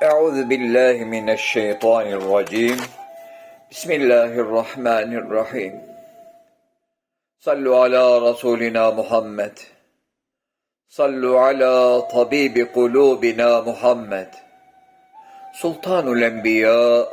Euzu billahi mineşşeytanirracim. Bismillahirrahmanirrahim. Sallu ala Resulina Muhammed. Sallu ala tabibi kulubina Muhammed. Sultanul Enbiya,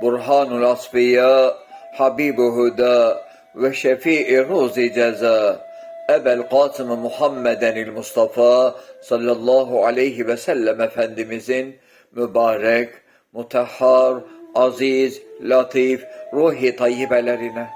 Burhanul Asfiya, Habibu Huda ve Şefii Ruzi Ceza. Ebel Kasım Muhammeden Mustafa sallallahu aleyhi ve sellem Efendimizin mübarek, mutahhar, aziz, latif, ruhi tayyibelerine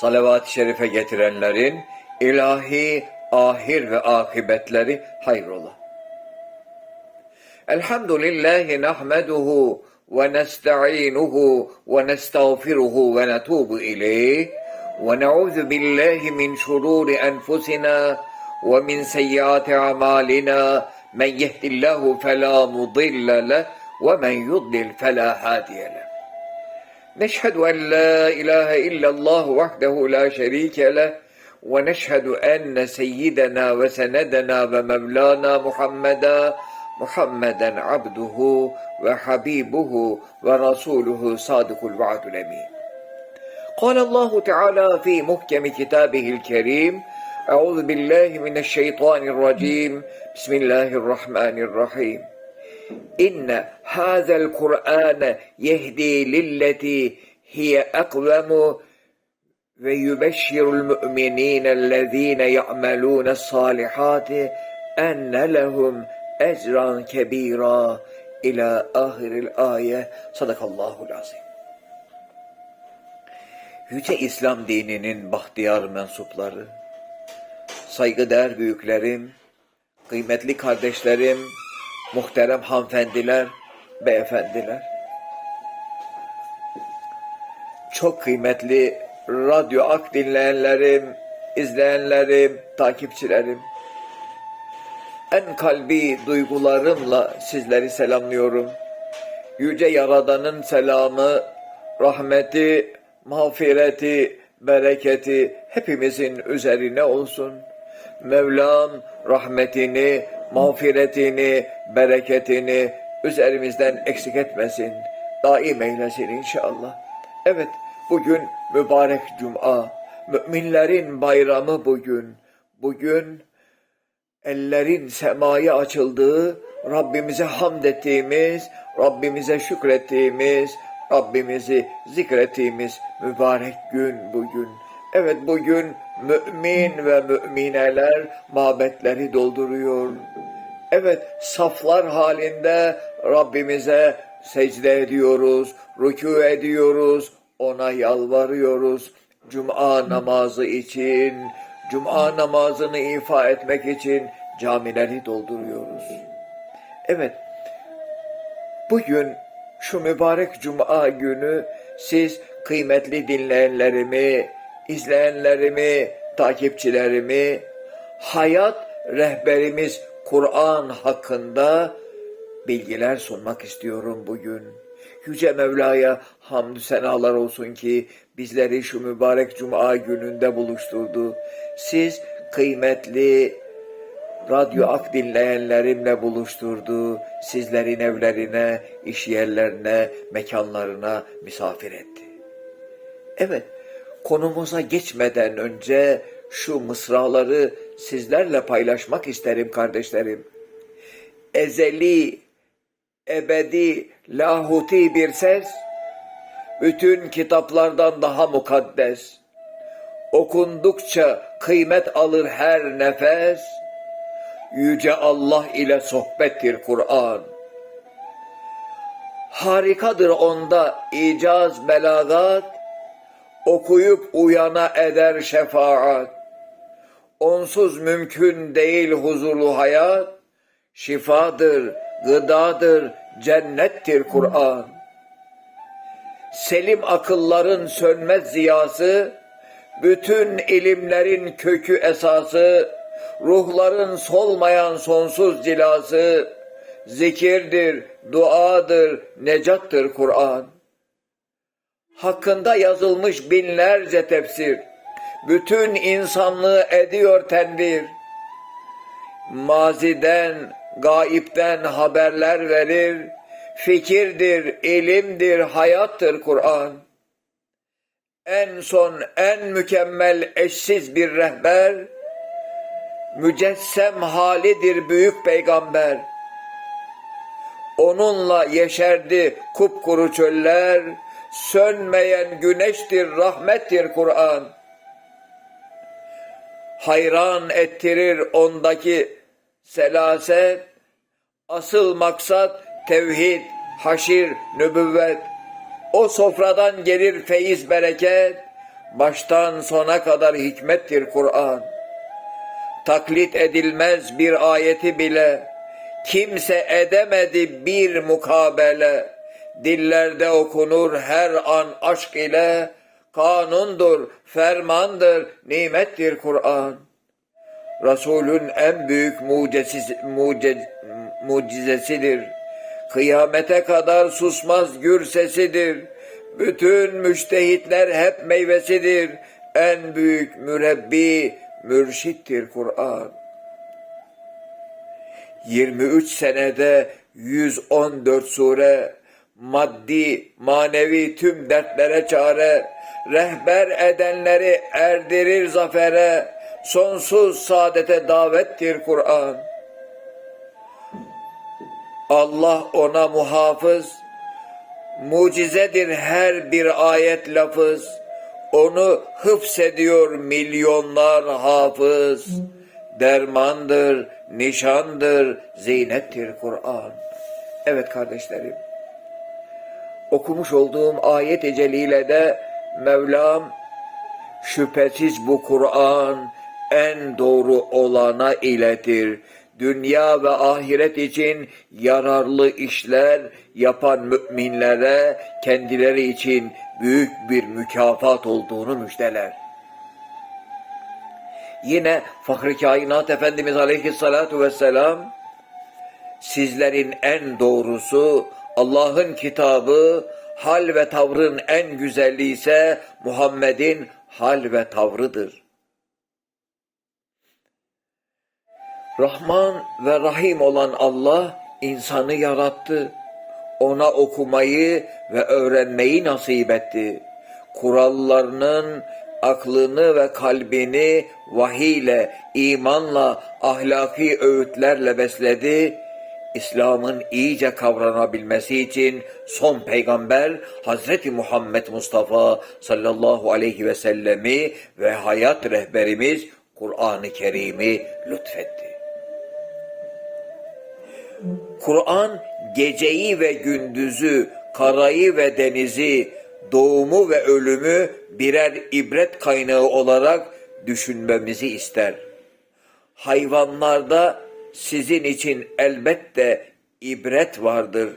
salavat-ı şerife getirenlerin ilahi, ahir ve akıbetleri hayrola. Elhamdülillahi nahmeduhu ve nesta'inuhu ve nestağfiruhu ve netubu ileyh ve na'udhu billahi min şururi enfusina ve min seyyiati amalina men yehdillahu fela mudille leh ve men yudlil fela hadiye leh. نشهد أن لا إله إلا الله وحده لا شريك له ونشهد أن سيدنا وسندنا ومولانا محمدا محمدا عبده وحبيبه ورسوله صادق الوعد الأمين قال الله تعالى في محكم كتابه الكريم أعوذ بالله من الشيطان الرجيم Bismillahirrahmanirrahim. İnne hazel Kur'an yehdi lilleti hiye akvemu ve yubeşşirul mu'minînellezîne ya'melûne salihâti enne lehum ecran kebîrâ ila ahiril aye sadakallahul azim. Yüce İslam dininin bahtiyar mensupları, saygıdeğer büyüklerim, kıymetli kardeşlerim, muhterem hanımefendiler, beyefendiler. Çok kıymetli radyo ak dinleyenlerim, izleyenlerim, takipçilerim. En kalbi duygularımla sizleri selamlıyorum. Yüce Yaradan'ın selamı, rahmeti, mağfireti, bereketi hepimizin üzerine olsun. Mevlam rahmetini, mağfiretini, bereketini üzerimizden eksik etmesin. Daim eylesin inşallah. Evet, bugün mübarek cuma. Müminlerin bayramı bugün. Bugün ellerin semaya açıldığı, Rabbimize hamd ettiğimiz, Rabbimize şükrettiğimiz, Rabbimizi zikrettiğimiz mübarek gün bugün. Evet bugün mümin ve mümineler mabetleri dolduruyor. Evet saflar halinde Rabbimize secde ediyoruz, rükû ediyoruz, ona yalvarıyoruz. Cuma namazı için, Cuma namazını ifa etmek için camileri dolduruyoruz. Evet, bugün şu mübarek Cuma günü siz kıymetli dinleyenlerimi, izleyenlerimi, takipçilerimi, hayat rehberimiz Kur'an hakkında bilgiler sunmak istiyorum bugün. Yüce Mevla'ya hamdü senalar olsun ki bizleri şu mübarek Cuma gününde buluşturdu. Siz kıymetli Radyo Ak dinleyenlerimle buluşturdu. Sizlerin evlerine, iş yerlerine, mekanlarına misafir etti. Evet, konumuza geçmeden önce şu mısraları sizlerle paylaşmak isterim kardeşlerim. Ezeli, ebedi, lahuti bir ses, bütün kitaplardan daha mukaddes. Okundukça kıymet alır her nefes, Yüce Allah ile sohbettir Kur'an. Harikadır onda icaz belagat, okuyup uyana eder şefaat. Onsuz mümkün değil huzurlu hayat, şifadır, gıdadır, cennettir Kur'an. Selim akılların sönmez ziyası, bütün ilimlerin kökü esası, ruhların solmayan sonsuz cilası, zikirdir, duadır, necattır Kur'an. Hakkında yazılmış binlerce tefsir, bütün insanlığı ediyor tenvir. Maziden gaipten haberler verir. Fikirdir, ilimdir, hayattır Kur'an. En son en mükemmel eşsiz bir rehber, mücessem halidir büyük peygamber. Onunla yeşerdi kupkuru çöller, sönmeyen güneştir, rahmettir Kur'an. Hayran ettirir ondaki selaset, asıl maksat tevhid, haşir, nübüvvet. O sofradan gelir feyiz bereket, baştan sona kadar hikmettir Kur'an. Taklit edilmez bir ayeti bile, kimse edemedi bir mukabele. Dillerde okunur her an aşk ile, kanundur, fermandır, nimettir Kur'an. Resulün en büyük mucizesi, muciz, mucizesidir. Kıyamete kadar susmaz gür sesidir. Bütün müştehitler hep meyvesidir. En büyük mürebbi, mürşittir Kur'an. 23 senede 114 sure, maddi, manevi tüm dertlere çare, rehber edenleri erdirir zafere, sonsuz saadete davettir Kur'an. Allah ona muhafız, mucizedir her bir ayet lafız, onu hıfsediyor milyonlar hafız. Dermandır, nişandır, zinettir Kur'an. Evet kardeşlerim, okumuş olduğum ayet-i celilede Mevlam şüphesiz bu Kur'an en doğru olana iletir. Dünya ve ahiret için yararlı işler yapan müminlere kendileri için büyük bir mükafat olduğunu müjdeler. Yine Fahri Kainat Efendimiz Aleyhisselatü Vesselam sizlerin en doğrusu Allah'ın kitabı, hal ve tavrın en güzeli ise Muhammed'in hal ve tavrıdır. Rahman ve Rahim olan Allah insanı yarattı. Ona okumayı ve öğrenmeyi nasip etti. Kurallarının aklını ve kalbini vahiyle, imanla, ahlaki öğütlerle besledi. İslam'ın iyice kavranabilmesi için son peygamber Hazreti Muhammed Mustafa sallallahu aleyhi ve sellemi ve hayat rehberimiz Kur'an-ı Kerim'i lütfetti. Kur'an geceyi ve gündüzü, karayı ve denizi, doğumu ve ölümü birer ibret kaynağı olarak düşünmemizi ister. Hayvanlarda sizin için elbette ibret vardır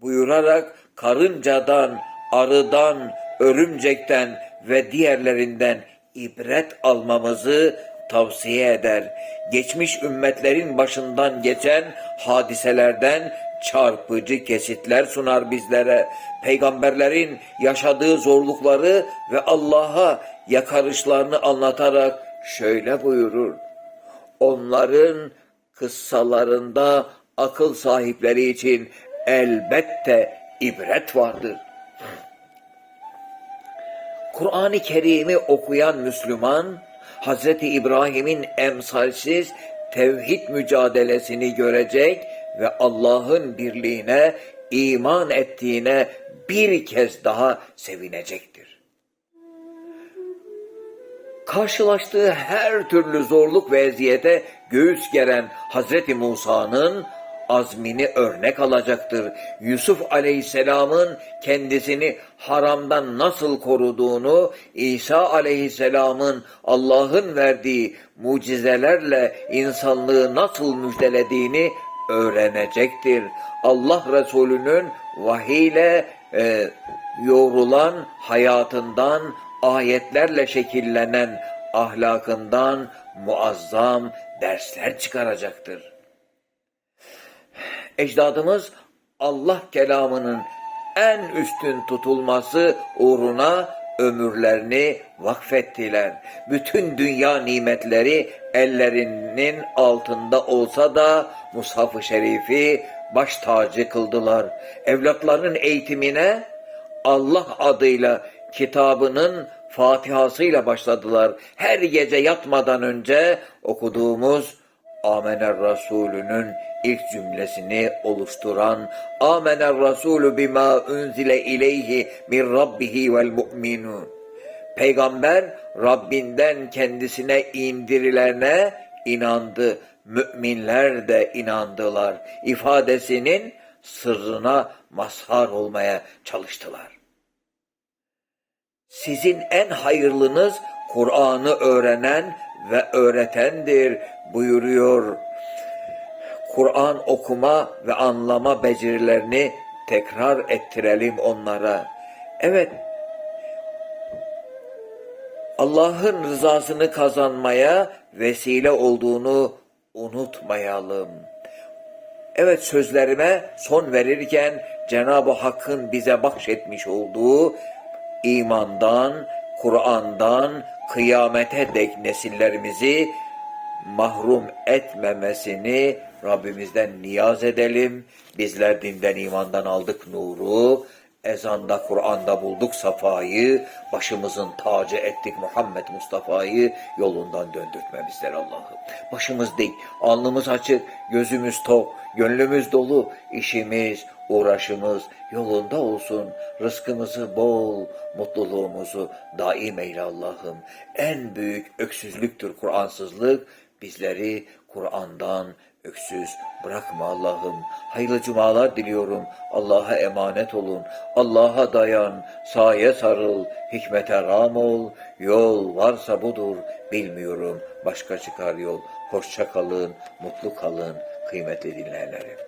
buyurarak karıncadan, arıdan, örümcekten ve diğerlerinden ibret almamızı tavsiye eder. Geçmiş ümmetlerin başından geçen hadiselerden çarpıcı kesitler sunar bizlere. Peygamberlerin yaşadığı zorlukları ve Allah'a yakarışlarını anlatarak şöyle buyurur. Onların kıssalarında akıl sahipleri için elbette ibret vardır. Kur'an-ı Kerim'i okuyan Müslüman, Hz. İbrahim'in emsalsiz tevhid mücadelesini görecek ve Allah'ın birliğine iman ettiğine bir kez daha sevinecektir. Karşılaştığı her türlü zorluk ve eziyete göğüs geren Hz. Musa'nın azmini örnek alacaktır. Yusuf Aleyhisselam'ın kendisini haramdan nasıl koruduğunu, İsa Aleyhisselam'ın Allah'ın verdiği mucizelerle insanlığı nasıl müjdelediğini öğrenecektir. Allah Resulü'nün vahiyle e, yoğrulan hayatından, ayetlerle şekillenen ahlakından muazzam dersler çıkaracaktır. Ecdadımız Allah kelamının en üstün tutulması uğruna ömürlerini vakfettiler. Bütün dünya nimetleri ellerinin altında olsa da Mushaf-ı Şerif'i baş tacı kıldılar. Evlatların eğitimine Allah adıyla kitabının Fatihasıyla başladılar. Her gece yatmadan önce okuduğumuz Amener Resulü'nün ilk cümlesini oluşturan Amener Resulü bima unzile ileyhi min rabbihi vel mu'minun. Peygamber Rabbinden kendisine indirilene inandı. Müminler de inandılar. ifadesinin sırrına mazhar olmaya çalıştılar. Sizin en hayırlınız Kur'an'ı öğrenen ve öğretendir buyuruyor. Kur'an okuma ve anlama becerilerini tekrar ettirelim onlara. Evet, Allah'ın rızasını kazanmaya vesile olduğunu unutmayalım. Evet sözlerime son verirken Cenab-ı Hakk'ın bize bahşetmiş olduğu imandan, Kur'an'dan kıyamete dek nesillerimizi mahrum etmemesini Rabbimizden niyaz edelim. Bizler dinden imandan aldık nuru, ezanda Kur'an'da bulduk safayı, başımızın tacı ettik Muhammed Mustafa'yı yolundan döndürtmemizler Allah'ım. Başımız dik, alnımız açık, gözümüz tok, gönlümüz dolu, işimiz, uğraşımız yolunda olsun. Rızkımızı bol, mutluluğumuzu daim eyle Allah'ım. En büyük öksüzlüktür Kur'ansızlık. Bizleri Kur'an'dan öksüz bırakma Allah'ım. Hayırlı cumalar diliyorum. Allah'a emanet olun. Allah'a dayan. Saye sarıl. Hikmete ram ol. Yol varsa budur. Bilmiyorum. Başka çıkar yol. Hoşça kalın. Mutlu kalın. Kıymetli dinleyenlerim.